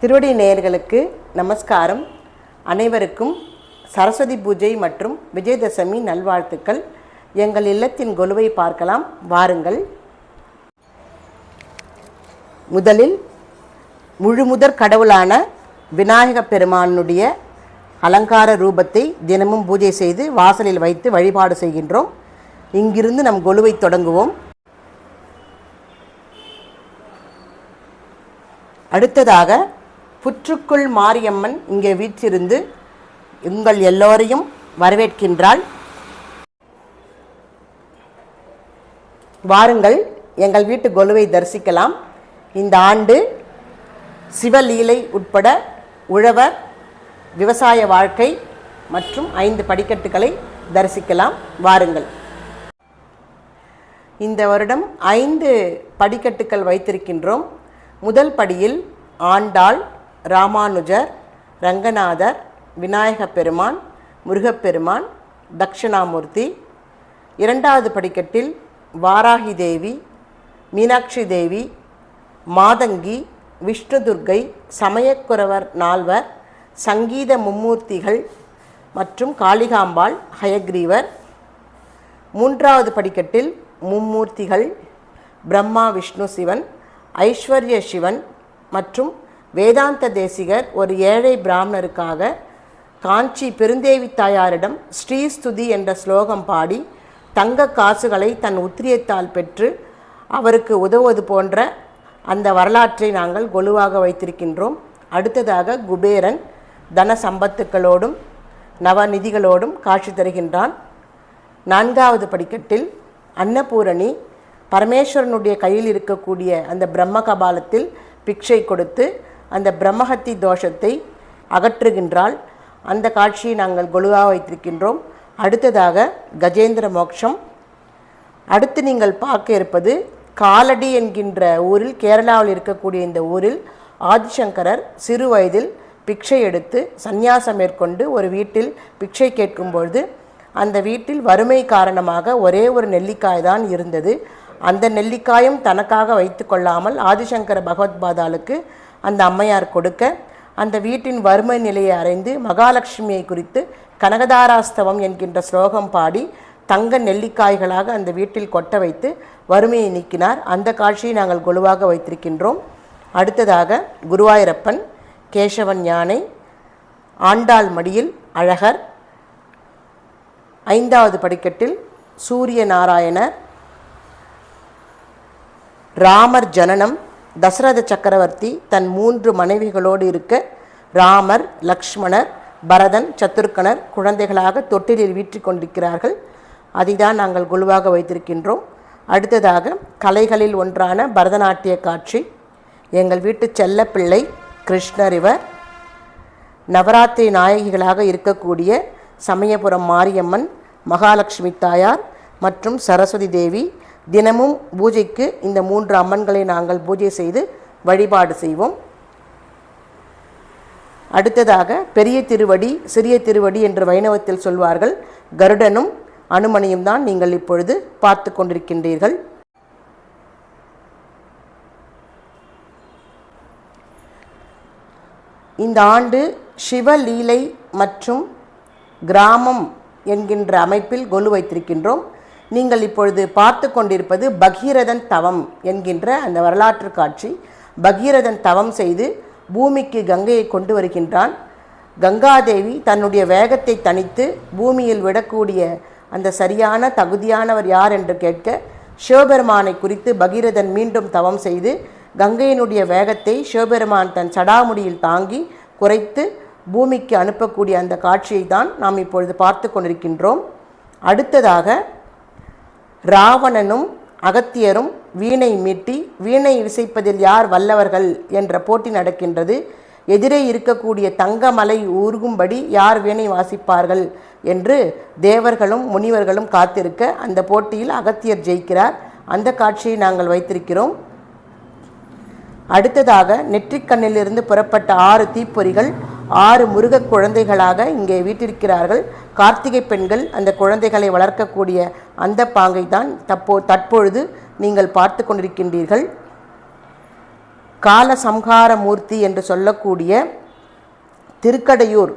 திருவடி நேயர்களுக்கு நமஸ்காரம். அனைவருக்கும் சரஸ்வதி பூஜை மற்றும் விஜயதசமி நல்வாழ்த்துக்கள். எங்கள் இல்லத்தின் கொலுவை பார்க்கலாம். வாருங்கள். முதலில் முழுமுதற் கடவுளான விநாயக பெருமானுடைய அலங்கார ரூபத்தை தினமும் பூஜை செய்து வாசலில் வைத்து வழிபாடு செய்கின்றோம். இங்கிருந்து நம் கொலுவை தொடங்குவோம். அடுத்ததாக புற்றுக்குள் மாரியம்மன் இங்கே வீற்றிருந்து உங்கள் எல்லோரையும் வரவேற்கின்றாள். வாருங்கள் எங்கள் வீட்டு கொலுவை தரிசிக்கலாம். இந்த ஆண்டு சிவலீலை உட்பட உழவர் விவசாய வாழ்க்கை மற்றும் ஐந்து படிக்கட்டுகளை தரிசிக்கலாம். வாருங்கள். இந்த வருடம் ஐந்து படிக்கட்டுகள் வைத்திருக்கின்றோம். முதல் படியில் ஆண்டாள் ராமானுஜர் ரங்கநாதர் விநாயகப் பெருமான் முருகப்பெருமான் தக்ஷணாமூர்த்தி இரண்டாவது படிக்கட்டில் வாராகி தேவி மீனாட்சி தேவி மாதங்கி விஷ்ணுதுர்க்கை சமயக்குறவர் நால்வர் சங்கீத மும்மூர்த்திகள் மற்றும் காளிகாம்பாள் ஹயக்ரீவர். மூன்றாவது படிக்கட்டில் மும்மூர்த்திகள் பிரம்மா விஷ்ணு சிவன் ஐஸ்வர்ய சிவன் மற்றும் வேதாந்த தேசிகர் ஒரு ஏழை பிராமணருக்காக காஞ்சி பெருந்தேவி தாயாரிடம் ஸ்ரீஸ்துதி என்ற ஸ்லோகம் பாடி தங்க காசுகளை தன் உத்திரியத்தால் பெற்று அவருக்கு உதவுவது போன்ற அந்த வரலாற்றை நாங்கள் கொலுவாக வைத்திருக்கின்றோம். அடுத்ததாக குபேரன் தன சம்பத்துக்களோடும் நவநிதிகளோடும் காட்சி தருகின்றான். நான்காவது படிக்கட்டில் அன்னபூரணி பரமேஸ்வரனுடைய கையில் இருக்கக்கூடிய அந்த பிரம்ம கபாலத்தில் பிக்ஷை கொடுத்து அந்த பிரம்மஹத்தி தோஷத்தை அகற்றுகின்றாள். அந்த காட்சியை நாங்கள் கொலுவாக வைத்திருக்கின்றோம். அடுத்ததாக கஜேந்திர மோக்ஷம். அடுத்து நீங்கள் பார்க்க இருப்பது காலடி என்கின்ற ஊரில் கேரளாவில் இருக்கக்கூடிய இந்த ஊரில் ஆதிசங்கரர் சிறு வயதில் பிக்ஷை எடுத்து சந்நியாசம் மேற்கொண்டு ஒரு வீட்டில் பிக்ஷை கேட்கும்பொழுது அந்த வீட்டில் வறுமை காரணமாக ஒரே ஒரு நெல்லிக்காய் தான் இருந்தது. அந்த நெல்லிக்காயும் தனக்காக வைத்து கொள்ளாமல் ஆதிசங்கர பகவத்பாதாளுக்கு அந்த அம்மையார் கொடுக்க அந்த வீட்டின் வறுமை நிலையை அறிந்து மகாலட்சுமியை குறித்து கனகதாராஸ்தவம் என்கின்ற ஸ்லோகம் பாடி தங்க நெல்லிக்காய்களாக அந்த வீட்டில் கொட்ட வைத்து வறுமையை நீக்கினார். அந்த காட்சியை நாங்கள் கொலுவாக வைத்திருக்கின்றோம். அடுத்ததாக குருவாயூரப்பன் கேசவன் யானை ஆண்டாள் மடியில் அழகர் ஐந்தாவது படிக்கட்டில் சூரிய நாராயணர் ராமர் ஜனனம் தசரத சக்கரவர்த்தி தன் மூன்று மனைவிகளோடு இருக்க ராமர் லக்ஷ்மணர் பரதன் சத்துருக்கனர் குழந்தைகளாக தொட்டிலில் வீற்றி கொண்டிருக்கிறார்கள். அதை தான் நாங்கள் குழுவாக வைத்திருக்கின்றோம். அடுத்ததாக கலைகளில் ஒன்றான பரதநாட்டிய காட்சி. எங்கள் வீட்டு செல்லப்பிள்ளை கிருஷ்ணர் இவர். நவராத்திரி நாயகிகளாக இருக்கக்கூடிய சமயபுரம் மாரியம்மன் மகாலட்சுமி தாயார் மற்றும் சரஸ்வதி தேவி தினமும் பூஜைக்கு இந்த மூன்று அம்மன்களை நாங்கள் பூஜை செய்து வழிபாடு செய்வோம். அடுத்ததாக பெரிய திருவடி சிறிய திருவடி என்று வைணவத்தில் சொல்வார்கள். கருடனும் அனுமனையும் தான் நீங்கள் இப்பொழுது பார்த்து கொண்டிருக்கின்றீர்கள். இந்த ஆண்டு சிவலீலை மற்றும் கிராமம் என்கின்ற அமைப்பில் கொலு வைத்திருக்கின்றோம். நீங்கள் இப்பொழுது பார்த்து கொண்டிருப்பது பகீரதன் தவம் என்கின்ற அந்த வரலாற்று காட்சி. பகீரதன் தவம் செய்து பூமிக்கு கங்கையை கொண்டு வருகின்றான். கங்காதேவி தன்னுடைய வேகத்தை தணித்து பூமியில் விடக்கூடிய அந்த சரியான தகுதியானவர் யார் என்று கேட்க சிவபெருமானை குறித்து பகீரதன் மீண்டும் தவம் செய்து கங்கையினுடைய வேகத்தை சிவபெருமான் தன் சடாமுடியில் தாங்கி குறைத்து பூமிக்கு அனுப்பக்கூடிய அந்த காட்சியை தான் நாம் இப்பொழுது பார்த்து கொண்டிருக்கின்றோம். அடுத்ததாக ராவணனும் அகத்தியரும் வீணை மீட்டி வீணை இசைப்பதில் யார் வல்லவர்கள் என்ற போட்டி நடக்கின்றது. எதிரே இருக்கக்கூடிய தங்கமலை ஊர்கும்படி யார் வீணை வாசிப்பார்கள் என்று தேவர்களும் முனிவர்களும் காத்திருக்க அந்த போட்டியில் அகத்தியர் ஜெயிக்கிறார். அந்த காட்சியை நாங்கள் வைத்திருக்கிறோம். அடுத்ததாக நெற்றிக்கண்ணிலிருந்து புறப்பட்ட ஆறு தீப்பொறிகள் ஆறு முருக குழந்தைகளாக இங்கே வீட்டிருக்கிறார்கள். கார்த்திகை பெண்கள் அந்த குழந்தைகளை வளர்க்கக்கூடிய அந்த பாங்கை தான் தப்போ தற்பொழுது நீங்கள் பார்த்து கொண்டிருக்கின்றீர்கள். கால சம்ஹார மூர்த்தி என்று சொல்லக்கூடிய திருக்கடையூர்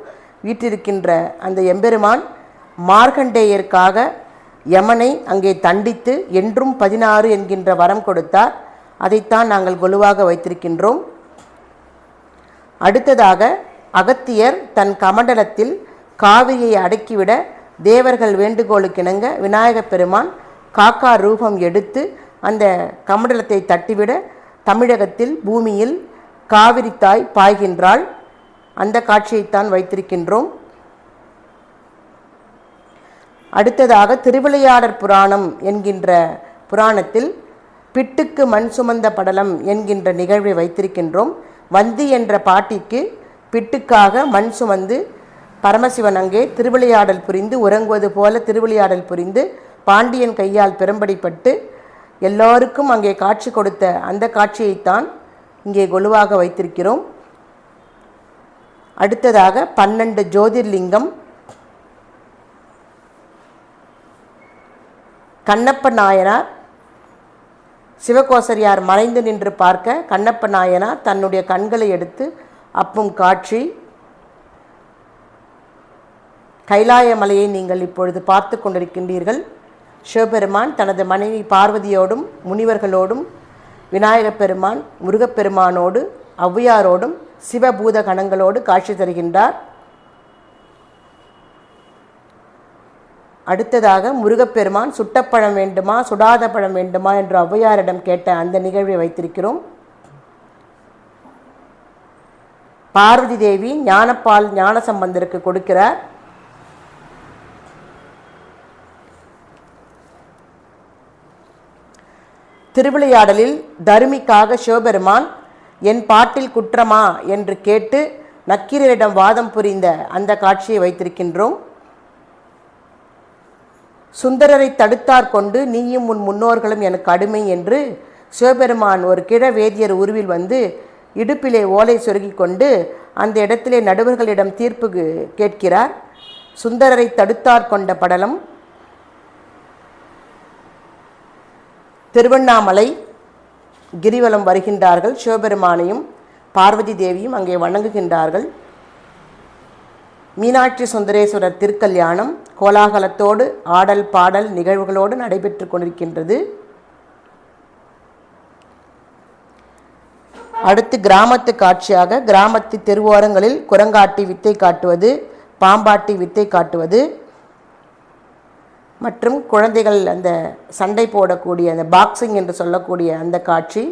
வீட்டிருக்கின்ற அந்த எம்பெருமான் மார்கண்டேயருக்காக யமனை அங்கே தண்டித்து என்றும் பதினாறு என்கின்ற வரம் கொடுத்தார். அதைத்தான் நாங்கள் கொலுவாக வைத்திருக்கின்றோம். அடுத்ததாக அகத்தியர் தன் கமண்டலத்தில் காவிரியை அடக்கிவிட தேவர்கள் வேண்டுகோளுக்கிணங்க விநாயகப் பெருமான் காக்கா ரூபம் எடுத்து அந்த கமண்டலத்தை தட்டிவிட தமிழகத்தில் பூமியில் காவிரி தாய் பாய்கின்றாள். அந்த காட்சியைத்தான் வைத்திருக்கின்றோம். அடுத்ததாக திருவிளையாடற் புராணம் என்கின்ற புராணத்தில் பிட்டுக்கு மண் சுமந்த படலம் என்கின்ற நிகழ்வை வைத்திருக்கின்றோம். வந்தி என்ற பாட்டிக்கு பிட்டுக்காக மண் சுமந்து பரமசிவன் அங்கே திருவிளையாடல் புரிந்து உறங்குவது போல திருவிளையாடல் புரிந்து பாண்டியன் கையால் பெரும்படிப்பட்டு எல்லோருக்கும் அங்கே காட்சி கொடுத்த அந்த காட்சியைத்தான் இங்கே கொலுவாக வைத்திருக்கிறோம். அடுத்ததாக பன்னெண்டு ஜோதிர்லிங்கம். கண்ணப்ப நாயனார் சிவகோசரியார் மறைந்து நின்று பார்க்க கண்ணப்ப நாயனார் தன்னுடைய கண்களை எடுத்து அப்பும் காட்சி. கைலாய மலையை நீங்கள் இப்பொழுது பார்த்து கொண்டிருக்கின்றீர்கள். சிவபெருமான் தனது மனைவி பார்வதியோடும் முனிவர்களோடும் விநாயகப் பெருமான் முருகப்பெருமானோடு ஔவையாரோடும் சிவபூத கணங்களோடு காட்சி தருகின்றார். அடுத்ததாக முருகப்பெருமான் சுட்டப்பழம் வேண்டுமா? சுடாத பழம் வேண்டுமா? என்று ஔவையாரிடம் கேட்ட அந்த நிகழ்வை வைத்திருக்கிறோம். பார்வதி தேவி ஞானப்பால் ஞானசம்பந்தருக்கு கொடுக்கிறார் திருவிளையாடலில் தருமிக்காக சிவபெருமான் என் பாட்டில் குற்றமா என்று கேட்டு நக்கீரரிடம் வாதம் புரிந்த அந்த காட்சியை வைத்திருக்கின்றோம். சுந்தரரை தடுத்தார் கொண்டு நீயும் உன் முன்னோர்களும் எனக்கு அடிமை என்று சிவபெருமான் ஒரு கிழ வேதியர் உருவில் வந்து இடுப்பிலே ஓலை சொருகிக் கொண்டு அந்த இடத்திலே நடுவர்களிடம் தீர்ப்பு கேட்கிறார். சுந்தரரை தடுத்தார் கொண்ட படலம். திருவண்ணாமலை கிரிவலம் வருகின்றார்கள். சிவபெருமானையும் பார்வதி தேவியும் அங்கே வணங்குகின்றார்கள். மீனாட்சி சுந்தரேஸ்வரர் திருக்கல்யாணம் கோலாகலத்தோடு ஆடல் பாடல் நிகழ்வுகளோடு நடைபெற்று கொண்டிருக்கின்றது. அடுத்து கிராமத்து காட்சியாக கிராமத்து தெருவோரங்களில் குரங்காட்டி வித்தை காட்டுவது பாம்பாட்டி வித்தை காட்டுவது மற்றும் குழந்தைகள் அந்த சண்டை போடக்கூடிய அந்த பாக்ஸிங் என்று சொல்லக்கூடிய அந்த காட்சி.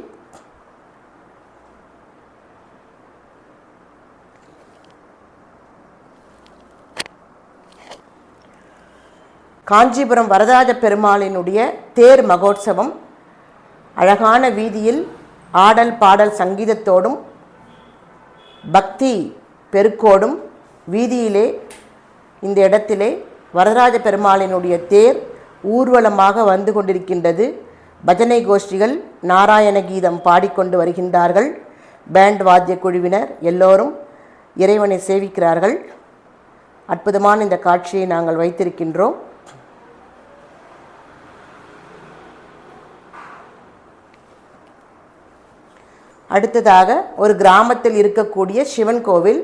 காஞ்சிபுரம் வரதராஜ பெருமாளினுடைய தேர் மகோத்சவம் அழகான வீதியில் ஆடல் பாடல் சங்கீதத்தோடும் பக்தி பெருக்கோடும் வீதியிலே இந்த இடத்திலே வரதராஜ பெருமாளினுடைய தேர் ஊர்வலமாக வந்து கொண்டிருக்கின்றது. பஜனை கோஷ்டிகள் நாராயண கீதம் பாடிக்கொண்டு வருகின்றார்கள். பேண்ட் வாத்திய குழுவினர் எல்லோரும் இறைவனை சேவிக்கிறார்கள். அற்புதமான இந்த காட்சியை நாங்கள் வைத்திருக்கின்றோம். அடுத்ததாக ஒரு கிராமத்தில் இருக்கக்கூடிய சிவன் கோவில்.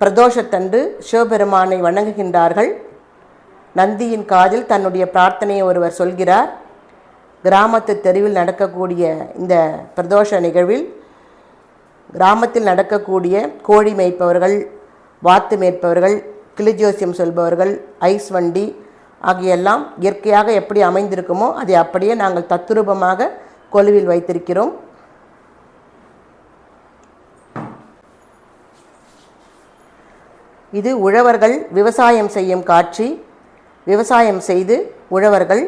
பிரதோஷத்தன்று சிவபெருமானை வணங்குகின்றார்கள். நந்தியின் காதில் தன்னுடைய பிரார்த்தனையை ஒருவர் சொல்கிறார். கிராமத்து தெருவில் நடக்கக்கூடிய இந்த பிரதோஷ நிகழ்வில் கிராமத்தில் நடக்கக்கூடிய கோழி மேய்ப்பவர்கள் வாத்து மேய்ப்பவர்கள் கிளிஜோசியம் சொல்பவர்கள் ஐஸ் வண்டி ஆகியெல்லாம் இயற்கையாக எப்படி அமைந்திருக்குமோ அதை அப்படியே நாங்கள் தத்துரூபமாக கொலுவில் வைத்திருக்கிறோம். இது உழவர்கள் விவசாயம் செய்யும் காட்சி. விவசாயம் செய்து உழவர்கள்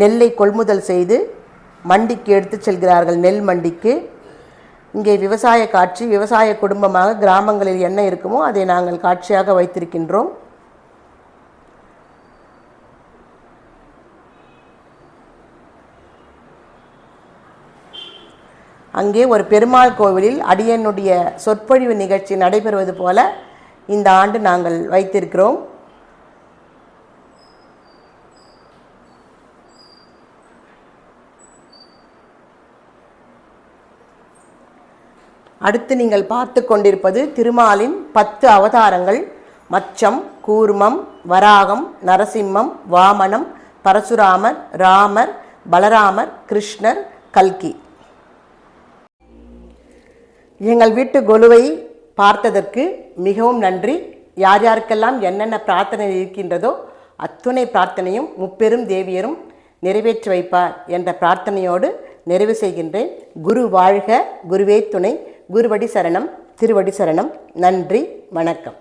நெல்லை கொள்முதல் செய்து மண்டிக்கு எடுத்துச் செல்கிறார்கள் நெல் மண்டிக்கு. இங்கே விவசாய காட்சி விவசாய குடும்பமாக கிராமங்களில் என்ன இருக்குமோ அதை நாங்கள் காட்சியாக வைத்திருக்கின்றோம். அங்கே ஒரு பெருமாள் கோவிலில் அடியனுடைய சொற்பொழிவு நிகழ்ச்சி நடைபெறுவது போல இந்த ஆண்டு நாங்கள் வைத்திருக்கிறோம். அடுத்து நீங்கள் பார்த்து கொண்டிருப்பது திருமாலின் பத்து அவதாரங்கள். மச்சம் கூர்மம் வராகம் நரசிம்மம் வாமனம் பரசுராமர் ராமர் பலராமர் கிருஷ்ணர் கல்கி. எங்கள் வீட்டு கொலுவை பார்த்ததற்கு மிகவும் நன்றி. யார் யாருக்கெல்லாம் என்னென்ன பிரார்த்தனை இருக்கின்றதோ அத்துணை பிரார்த்தனையும் முப்பெரும் தேவியரும் நிறைவேற்றி வைப்பார் என்ற பிரார்த்தனையோடு நிறைவு செய்கின்றேன். குரு வாழ்க குருவே துணை குருவடி சரணம் திருவடி சரணம். நன்றி வணக்கம்.